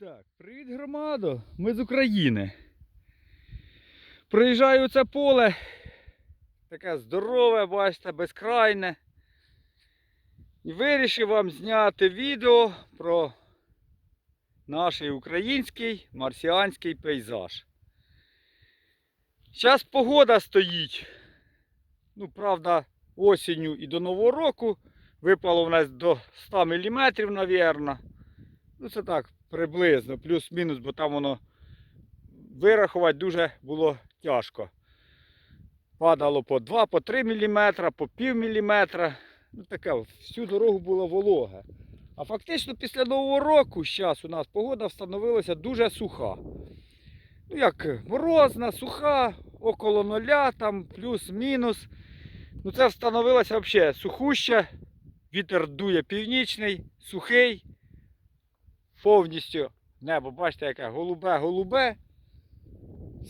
Так, привіт, громадо! Ми з України. Проїжджаю це поле. Таке здорове, бачите, безкрайне. І вирішив вам зняти відео про наш український марсіанський пейзаж. Зараз погода стоїть. Ну, правда, осінню і до Нового року. Випало в нас до 100 мм, мабуть. Ну, це так, приблизно, плюс-мінус, бо там воно вирахувати дуже було тяжко. Падало по 2, по 3 мм, по пів міліметра. Ну, таке, всю дорогу було волога. А фактично після Нового року зараз у нас погода встановилася дуже суха. Ну, як морозна, суха, около нуля, там плюс-мінус. Ну, це встановилося взагалі сухуще. Вітер дує північний, сухий повністю небо, бачите, яке голубе-голубе,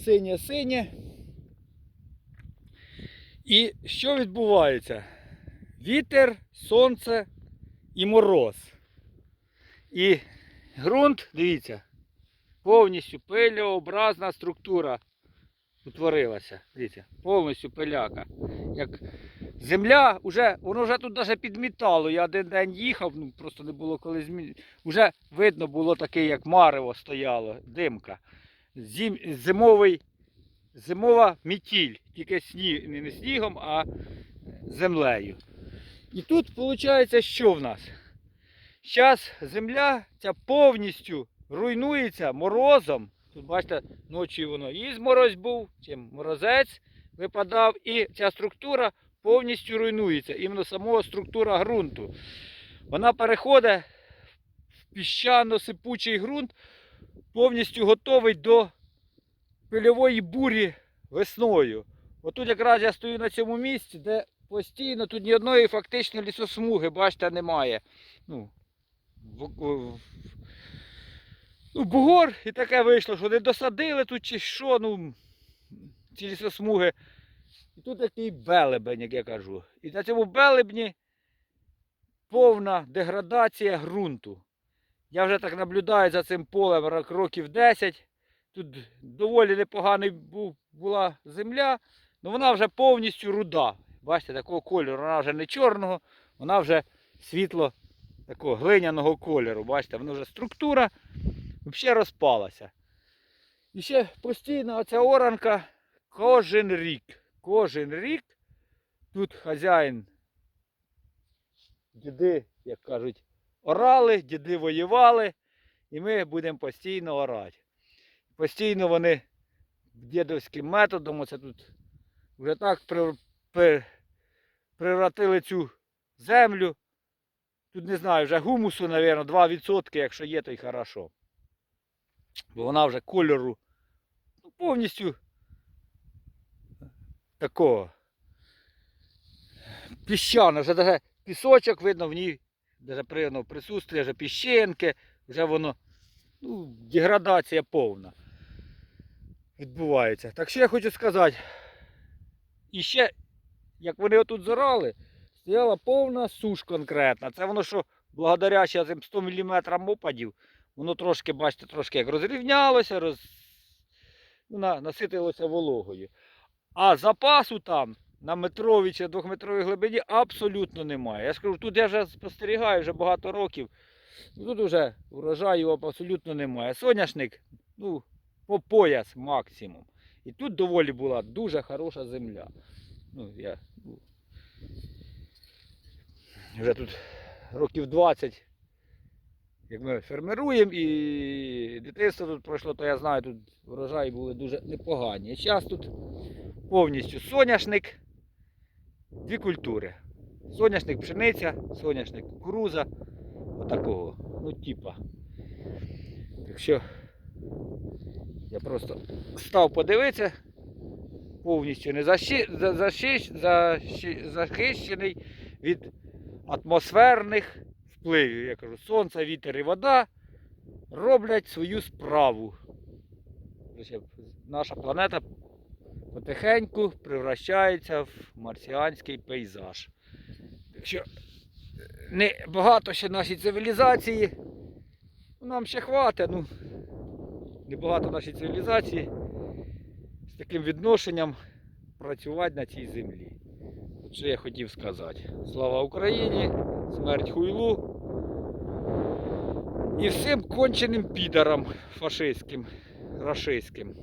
синє-синє. І що відбувається? Вітер, сонце і мороз. І ґрунт, дивіться, повністю пилеобразна структура утворилася. Дивіться, повністю пиляка. Як земля, вже, воно вже тут навіть підмітало. Я один день їхав, ну просто не було коли змі... Вже видно було таке, як марево стояло, димка. Зим... Зимовий, зимова мітіль, тільки сніг, не снігом, а землею. І тут виходить, що в нас? Зараз земля ця повністю руйнується морозом. Тут бачите, ночі воно і змороз був, чим морозець випадав, і ця структура повністю руйнується. Іменно сама структура ґрунту. Вона переходить в піщано-сипучий ґрунт, повністю готовий до пильової бурі весною. Отут якраз я стою на цьому місці, де постійно тут ні одної фактично лісосмуги, бачите, немає. Ну, ну, бугор і таке вийшло, що не досадили тут чи що, ну, ці лісосмуги. І тут такий белебень, як я кажу. І на цьому белебні повна деградація ґрунту. Я вже так наблюдаю за цим полем років 10. Тут доволі непоганий був, була земля, але вона вже повністю руда. Бачите, такого кольору, вона вже не чорного, вона вже світло такого глиняного кольору. Бачите, вона вже структура взагалі розпалася. І ще постійно оця оранка кожен рік. Кожен рік тут хазяїн, діди, як кажуть, орали, діди воювали, і ми будемо постійно орати. Постійно вони дідовським методом, оце тут вже так превратили цю землю. Тут не знаю, вже гумусу, мабуть, 2%, якщо є, то й хорошо. Бо вона вже кольору ну, повністю такого піщана, вже даже пісочок видно в ній, даже при присутстві вже піщинки, вже воно, ну, деградація повна відбувається. Так що я хочу сказати, і ще, як вони отут зорали, стояла повна суш конкретна. Це воно що, благодаря ще цим 100 мм опадів, воно трошки, бачите, трошки як розрівнялося, роз... ну, наситилося вологою. А запасу там на метровій чи двохметровій глибині абсолютно немає. Я ж кажу, тут я вже спостерігаю вже багато років. Тут вже урожаю абсолютно немає. Соняшник, ну, по пояс максимум. І тут доволі була дуже хороша земля. Ну, я, ну, вже тут років 20, як ми фермеруємо, і дитинство тут пройшло, то я знаю, тут врожаї були дуже непогані. Зараз тут повністю соняшник, дві культури. Соняшник пшениця, соняшник кукуруза. Отакого. Ну, типа. Так що я просто став подивитися, повністю не захищений від атмосферних впливів. Я кажу, сонце, вітер і вода роблять свою справу. Наша планета потихеньку превращається в марсіанський пейзаж. Так що не багато ще нашій цивілізації нам ще хватить, ну небагато нашій цивілізації з таким відношенням працювати на цій землі. От що я хотів сказати. Слава Україні, смерть хуйлу і всім конченим підарам фашистським, рашистським.